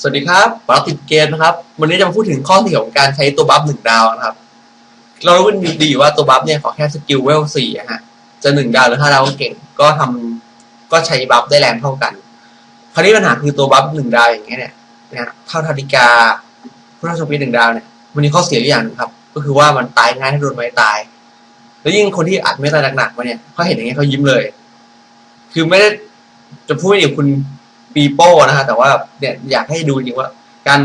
สวัสดีครับปาติดเกมนะครับ วันนี้จะมาพูดถึงข้อเสียของการใช้ตัวบัฟหนึ่งดาวนะครับ เรารู้กันดีว่าตัวบัฟเนี่ยขอแค่สกิลเวลสี่ฮะ จะหนึ่งดาวหรือห้าดาวก็เก่ง ก็ทำก็ใช้บัฟได้แรงเท่ากัน คราวนี้ปัญหาคือตัวบัฟหนึ่งดาวอย่างเงี้ยเนี่ยนะเท่าธาริกาผู้ราชปีหนึ่งดาวเนี่ย มันมีข้อเสียอย่างหนึงครับ ก็คือว่ามันตายง่ายถ้าโดนไม้ตาย แล้วยิ่งคนที่อัดไม่ตายหนักๆมาเนี่ยเขาเห็นอย่างเงี้ยเขายิ้มเลย คือไม่ได้จะพูดอย่างคุณ ปีโป้นะฮะแต่ว่าเนี่ยอยากให้ดูจริงว่า การ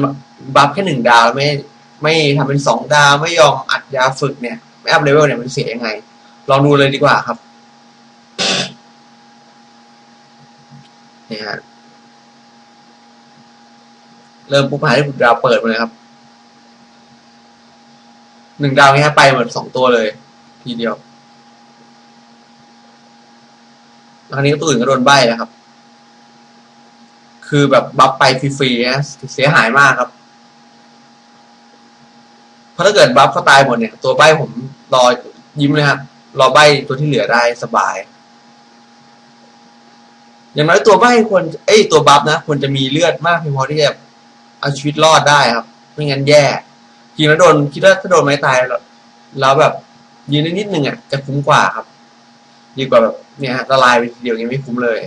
บัฟแค่หนึ่งดาวไม่ ไม่ทำเป็นสองดาวไม่ยอมอัดยาฝึกเนี่ยไม่อัพเลเวลเนี่ยมันเสียยังไง ลองดูเลยดีกว่าครับนี่ฮะเริ่มปุ๊บหายได้ปุ๊บดาวเปิดมาเลยครับหนึ่งดาวนี้ฮะไปหมือนสองตัวเลย ทีเดียวแล้วคราวนี้ก็ตัวอื่นก็โดนใบแล้วครับ คือแบบบัฟไปฟรีๆนะเสียหายมากครับ เพราะถ้าเกิดบัฟเขาตายหมดเนี่ย ตัวใบผมรอยิ้มเลยครับรอใบตัวที่เหลือได้สบาย อย่างน้อยตัวใบควรเอ้ยตัวบัฟนะควรจะมีเลือดมากเพียงพอที่จะเอาชีวิตรอดได้ครับ ไม่งั้นแย่จริงแล้วโดนคิดว่าถ้าโดนไม้ตายแล้วแล้วแบบยืนได้นิดนึงอะจะคุ้มกว่าครับ ดีกว่าแบบเนี่ยละลายไปทีเดียวยังไม่คุ้มเลย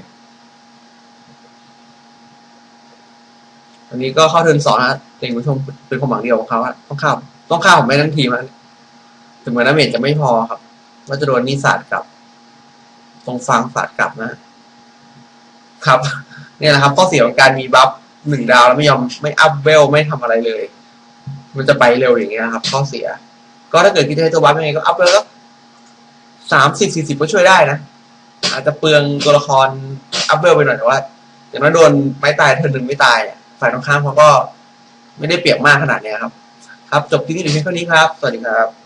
อันนี้ก็เข้าเทินสองนะเองผู้ชมเป็นความหวังเดียวของเขาฮะต้องเข้าต้องเข้าผมไม่ทั้งทีมันถึงแม้น้ำเมจจะไม่พอครับ ว่าจะโดนนิสาดกลับ ตรงฟังฝาดกลับนะ ครับ เนี่ยนะครับข้อเสียของการมีบัฟหนึ่งดาวแล้วไม่ยอมไม่อัพเวลไม่ทำอะไรเลย มันจะไปเร็วอย่างเงี้ยครับ ข้อเสีย ก็ถ้าเกิดคิดให้ตัวบัฟยังไงก็อัพเวลก็สามสิบสี่สิบก็ช่วยได้นะอาจจะเปลืองตัวละครอัพเวลไปหน่อยแต่ว่าอย่างน้อยโดนไม้ตายเธอหนึ่งไม่ตายเนี่ย ฝ่ายตรงข้ามเขาก็ไม่ได้เปรียบมากขนาดเนี้ยครับ ครับ จบที่นี่ถึงเพียงเท่านี้ครับ สวัสดีครับ